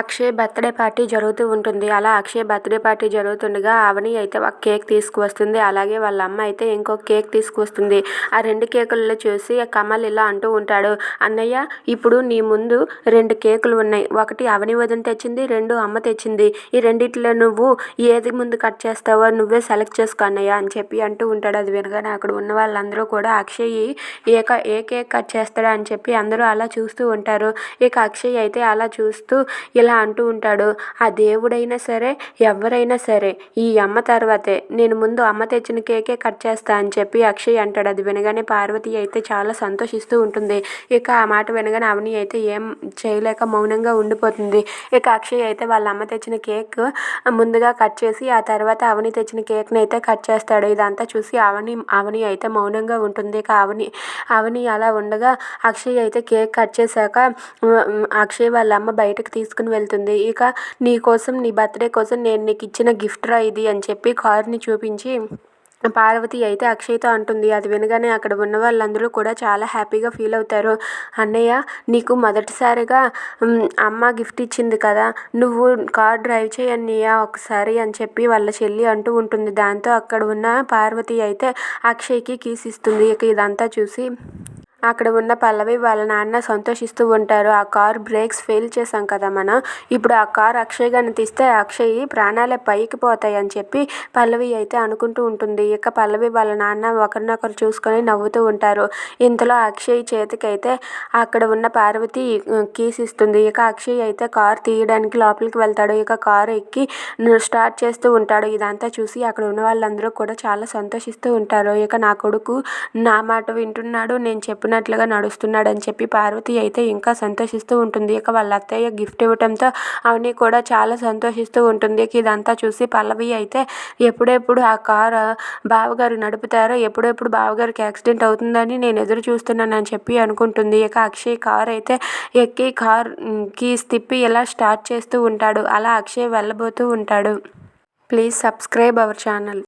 Akshay birthday party జరుగుతూ ఉంటుంది. అలా అక్షయ్ బర్త్డే పార్టీ జరుగుతుండగా అవని అయితే ఒక కేక్ తీసుకువస్తుంది. అలాగే వాళ్ళ అమ్మ అయితే ఇంకొక కేక్ తీసుకువస్తుంది. ఆ రెండు కేకులలో చూసి కమల్ ఇలా అంటూ ఉంటాడు అన్నయ్య ఇప్పుడు నీ ముందు రెండు కేకులు ఉన్నాయి. ఒకటి అవని వదిన తెచ్చింది రెండు అమ్మ తెచ్చింది. ఈ రెండిట్లో నువ్వు ఏది ముందు కట్ చేస్తావో నువ్వే సెలెక్ట్ చేసుకో అన్నయ్య అని చెప్పి అంటూ ఉంటాడు. అది వినగానే అక్కడ ఉన్న వాళ్ళందరూ కూడా అక్షయ్ ఏ ఏ కేక్ కట్ చేస్తాడా అని చెప్పి అందరూ అలా చూస్తూ ఉంటారు. ఇక అక్షయ్ అయితే అలా చూస్తూ ఇలా ఇలా అంటూ ఉంటాడు. ఆ దేవుడైనా సరే ఎవరైనా సరే ఈ అమ్మ తర్వాతే. నేను ముందు అమ్మ తెచ్చిన కేకే కట్ చేస్తా అని చెప్పి అక్షయ్ అంటాడు. అది వినగానే పార్వతి అయితే చాలా సంతోషిస్తూ ఉంటుంది. ఇక ఆ మాట వినగానే అవని అయితే ఏం చేయలేక మౌనంగా ఉండిపోతుంది. ఇక అక్షయ్ అయితే వాళ్ళ అమ్మ తెచ్చిన కేక్ ముందుగా కట్ చేసి ఆ తర్వాత అవని తెచ్చిన కేక్ని అయితే కట్ చేస్తాడు. ఇదంతా చూసి అవని అవని అయితే మౌనంగా ఉంటుంది. ఇక అవని అవని అలా ఉండగా అక్షయ్ అయితే కేక్ కట్ చేశాక అక్షయ్ వాళ్ళ అమ్మ బయటకు తీసుకుని వెళ్తుంది. ఇక నీ కోసం నీ బర్త్డే కోసం నేను నీకు ఇచ్చిన గిఫ్ట్ రా ఇది అని చెప్పి కార్ని చూపించి పార్వతి అయితే అక్షయ్తో అంటుంది. అది వినగానే అక్కడ ఉన్న వాళ్ళందరూ కూడా చాలా హ్యాపీగా ఫీల్ అవుతారు. అన్నయ్య నీకు మొదటిసారిగా అమ్మ గిఫ్ట్ ఇచ్చింది కదా నువ్వు కార్ డ్రైవ్ చేయన్నయ్య ఒకసారి అని చెప్పి వాళ్ళ చెల్లి అంటూ ఉంటుంది. దాంతో అక్కడ ఉన్న పార్వతి అయితే అక్షయ్కి కీస్ ఇస్తుంది. ఇక ఇదంతా చూసి అక్కడ ఉన్న పల్లవి వాళ్ళ నాన్న సంతోషిస్తూ ఉంటారు. ఆ కార్ బ్రేక్స్ ఫెయిల్ చేశాం కదా మనం. ఇప్పుడు ఆ కార్ అక్షయ్ గారిని తీస్తే అక్షయ్ ప్రాణాలే పైకి పోతాయి అని చెప్పి పల్లవి అయితే అనుకుంటూ ఉంటుంది. ఇక పల్లవి వాళ్ళ నాన్న ఒకరినొకరు చూసుకొని నవ్వుతూ ఉంటారు. ఇంతలో అక్షయ్ చేతికైతే అక్కడ ఉన్న పార్వతి కీస్ ఇస్తుంది. ఇక అక్షయ్ అయితే కార్ తీయడానికి లోపలికి వెళ్తాడు. ఇక కార్ ఎక్కి స్టార్ట్ చేస్తూ ఉంటాడు. ఇదంతా చూసి అక్కడ ఉన్న వాళ్ళందరూ కూడా చాలా సంతోషిస్తూ ఉంటారు. ఇక నా కొడుకు నా మాట వింటున్నాడు. నేను చెప్పిన చెప్పినట్లుగా నడుస్తున్నాడని చెప్పి పార్వతి అయితే ఇంకా సంతోషిస్తూ ఉంటుంది. ఇక వాళ్ళ అత్తయ్య గిఫ్ట్ ఇవ్వటంతో అవని కూడా చాలా సంతోషిస్తూ ఉంటుంది. ఇదంతా చూసి పల్లవి అయితే ఎప్పుడెప్పుడు ఆ కారు బావగారు నడుపుతారో ఎప్పుడెప్పుడు బావగారికి యాక్సిడెంట్ అవుతుందని నేను ఎదురు చూస్తున్నానని చెప్పి అనుకుంటుంది. ఇక అక్షయ్ కార్ అయితే ఎక్కి కార్ కీస్ తిప్పి ఇలా స్టార్ట్ చేస్తూ ఉంటాడు. అలా అక్షయ్ వెళ్ళబోతూ ఉంటాడు. Please subscribe our channel.